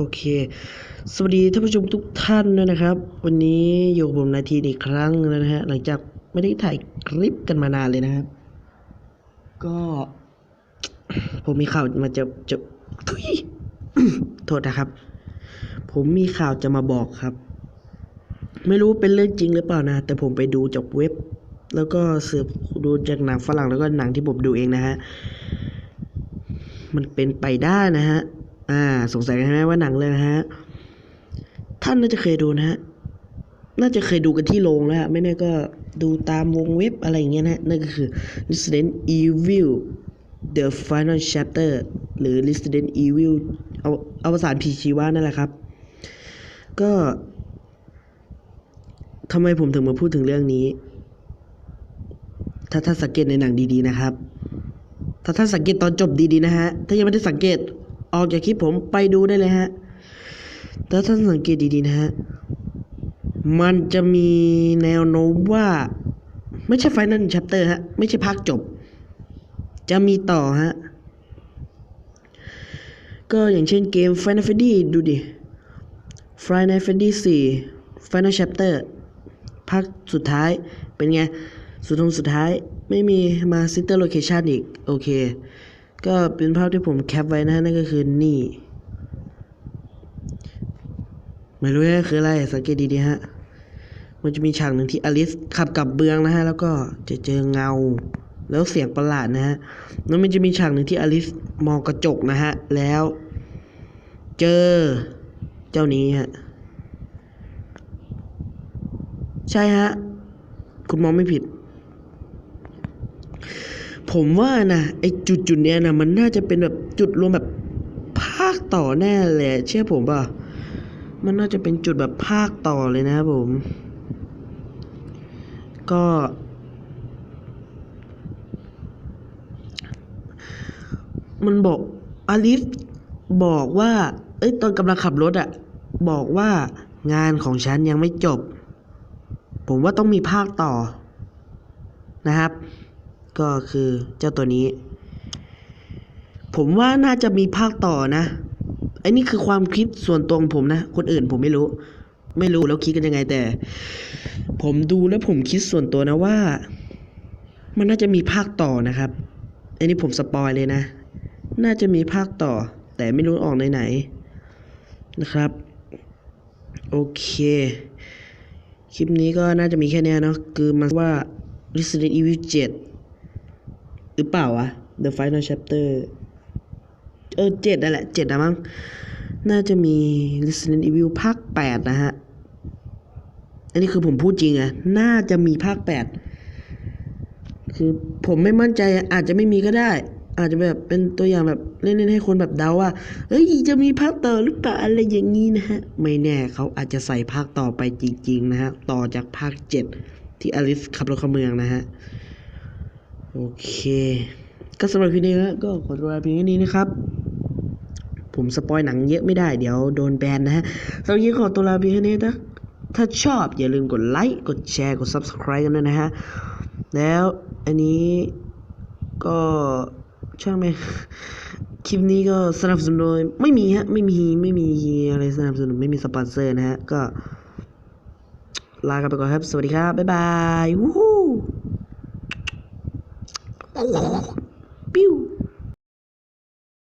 โอเค สวัสดีท่านผู้ชมทุกท่านด้วยนะครับ วันนี้อยู่กับผมนาทีอีกครั้งนะฮะหลังจากไม่ได้ถ่ายคลิปกันมานานเลยนะครับ ก็ ผมมีข่าวมาจะจะทุยโทษนะครับ ผมมีข่าวจะมาบอกครับ ไม่รู้เป็นเรื่องจริงหรือเปล่านะ แต่ผมไปดูจากเว็บ แล้วก็สืบดูจากหนังฝรั่งแล้วก็หนังที่ผมดูเองนะฮะมันเป็นไปได้นะฮะ อ่า สงสัยกันไหมว่าหนังเลยนะฮะ ท่านน่าจะเคยดูนะฮะ น่าจะเคยดูกันที่โรงแล้วไม่แน่ก็ดูตามวงเว็บอะไรอย่างเงี้ยนะฮะนั่นก็คือ Resident Evil The Final Chapter หรือ Resident Evil เอาเอาภาษาผีชีวะนั่นแหละครับ ก็ทำไมผมถึงมาพูดถึงเรื่องนี้ ถ้าท่านสังเกตในหนังดีๆนะครับ ถ้าท่านสังเกตตอนจบดีๆนะฮะ ถ้ายังไม่ได้สังเกต ออกจากคลิปผมไปดูได้เลยฮะถ้าท่านสังเกตดีๆนะฮะ มันจะมีแนวโน้มว่า ไม่ใช่ Final Chapter ฮะ ไม่ใช่ภาคจบ จะมีต่อฮะ ก็อย่างเช่นเกม Final Fantasy ดูดิ Final Fantasy 4 Final Chapter ภาคสุดท้ายเป็นไง สุดทงสุดท้ายไม่มีมา Center Location อีก โอเค ก็เป็นภาพที่ผมแคปไว้นะนั่นก็คือนี่ไม่รู้นะคืออะไร สังเกตดีๆฮะ มันจะมีฉากหนึ่งที่อลิสขับกลับเบืองนะฮะ แล้วก็จะเจอเงา แล้วเสียงประหลาดนะฮะ แล้วมันจะมีฉากหนึ่งที่อลิสมองกระจกนะฮะ แล้ว เจอเจ้านี้ฮะ ใช่ฮะ คุณมองไม่ผิด ผมว่านะไอจุดจุดๆเนี้ยนะมันน่าจะเป็นแบบจุดรวมแบบภาคต่อแน่เลยเชื่อผมป่ะมันน่าจะเป็นจุดแบบภาคต่อเลยนะครับผม ก็ มันบอกอลิฟบอกว่า เอ้ยตอนกำลังขับรถอะบอกว่างานของฉันยังไม่จบ ผมว่าต้องมีภาคต่อนะครับ ก็คือเจ้าตัวนี้ ผมว่าน่าจะมีภาคต่อนะไอ้นี่คือความคิดส่วนตัวของผมนะ คนอื่นผมไม่รู้ ไม่รู้แล้วคิดกันยังไงแต่ ผมดูแล้วผมคิดส่วนตัวนะว่า มันน่าจะมีภาคต่อนะครับอันนี้ผมสปอยเลยนะ น่าจะมีภาคต่อ แต่ไม่รู้ออกในไหนนะครับ โอเค คลิปนี้ก็น่าจะมีแค่เนี้ยเนาะคือมันว่า Resident Evil 7 หรือเปล่าวะ The Final Chapter เออเจ็ดนั่นแหละเจ็ดนะมั้ง น่าจะมี Resident Evil ภาคแปดนะฮะ อันนี้คือผมพูดจริงอะน่าจะมีภาคแปดคือผมไม่มั่นใจอาจจะไม่มีก็ได้ อาจจะแบบเป็นตัวอย่างแบบเล่นๆให้คนแบบเดาว่าเอ้ยจะมีภาคต่อหรือเปล่าอะไรอย่างนี้นะฮะ ไม่แน่เขาอาจจะใส่ภาคต่อไปจริง ๆ นะฮะ ต่อจากภาคเจ็ดที่อลิสขับรถเข้าเมืองนะฮะ โอเค ก็สำหรับคลิปนี้นะก็ขอตัวลาเพียงแค่นี้นะครับ ผมสปอยหนังเยอะไม่ได้เดี๋ยวโดนแบนนะฮะสำหรับคลิปขอตัวลาเพียงแค่นี้นะถ้าชอบอย่าลืมกดไลค์กดแชร์กด subscribe กันด้วยนะฮะ แล้วอันนี้ก็ช่างไหมคลิปนี้ก็สนับสนุนโดยไม่มีฮะ ไม่มีไม่มีอะไรสนับสนุนไม่มีสปอนเซอร์นะฮะ ก็ลากันไปก่อนครับ สวัสดีครับ บ๊ายบาย วู้ ฮู้ปิ้ว